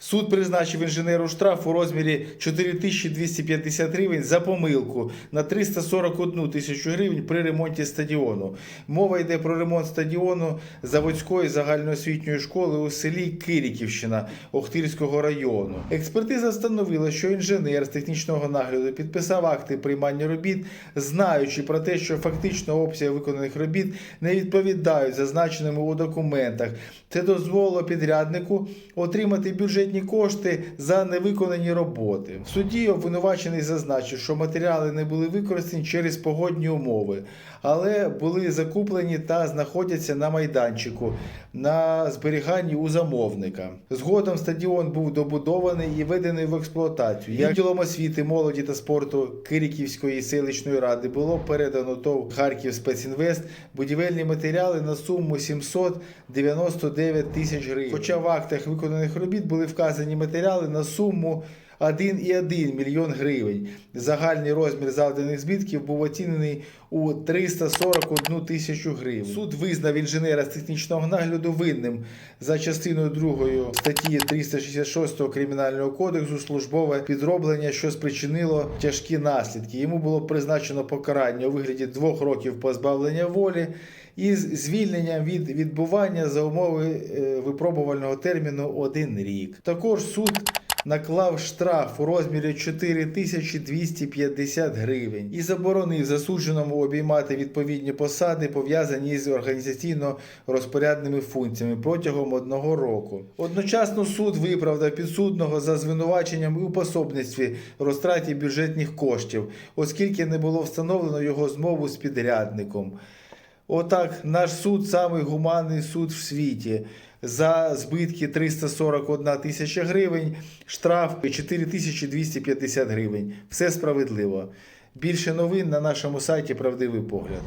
Суд призначив інженеру штраф у розмірі 4250 гривень за помилку на 341 тисячу гривень при ремонті стадіону. Мова йде про ремонт стадіону заводської загальноосвітньої школи у селі Кириківщина Охтирського району. Експертиза встановила, що інженер з технічного нагляду підписав акти приймання робіт, знаючи про те, що фактично обсяги виконаних робіт не відповідають зазначеним у документах. Це дозволило підряднику отримати бюджетні кошти за невиконані роботи. В суді обвинувачений зазначив, що матеріали не були використані через погодні умови, але були закуплені та знаходяться на майданчику на зберіганні у замовника. Згодом стадіон був добудований і введений в експлуатацію. Відділом освіти, молоді та спорту Кириківської селищної ради було передано ТОВ Харків Спецінвест будівельні матеріали на суму 799 тисяч гривень. Хоча в актах виконаних робіт були вказані матеріали на суму 1,1 мільйон гривень. Загальний розмір завданих збитків був оцінений у 341 тисячу гривень. Суд визнав інженера з технічного нагляду винним за частиною 2 статті 366 Кримінального кодексу службове підроблення, що спричинило тяжкі наслідки. Йому було призначено покарання у вигляді двох років позбавлення волі із звільненням від відбування за умови е, випробувального терміну один рік. Також суд наклав штраф у розмірі 4250 гривень і заборонив засудженому обіймати відповідні посади, пов'язані з організаційно-розпорядними функціями протягом одного року. Одночасно суд виправдав підсудного за звинуваченням у пособництві розтраті бюджетних коштів, оскільки не було встановлено його змову з підрядником. Отак, наш суд самий гуманний суд в світі. За збитки 341 тисяча гривень, штраф 4250 гривень. Все справедливо. Більше новин на нашому сайті Правдивий погляд.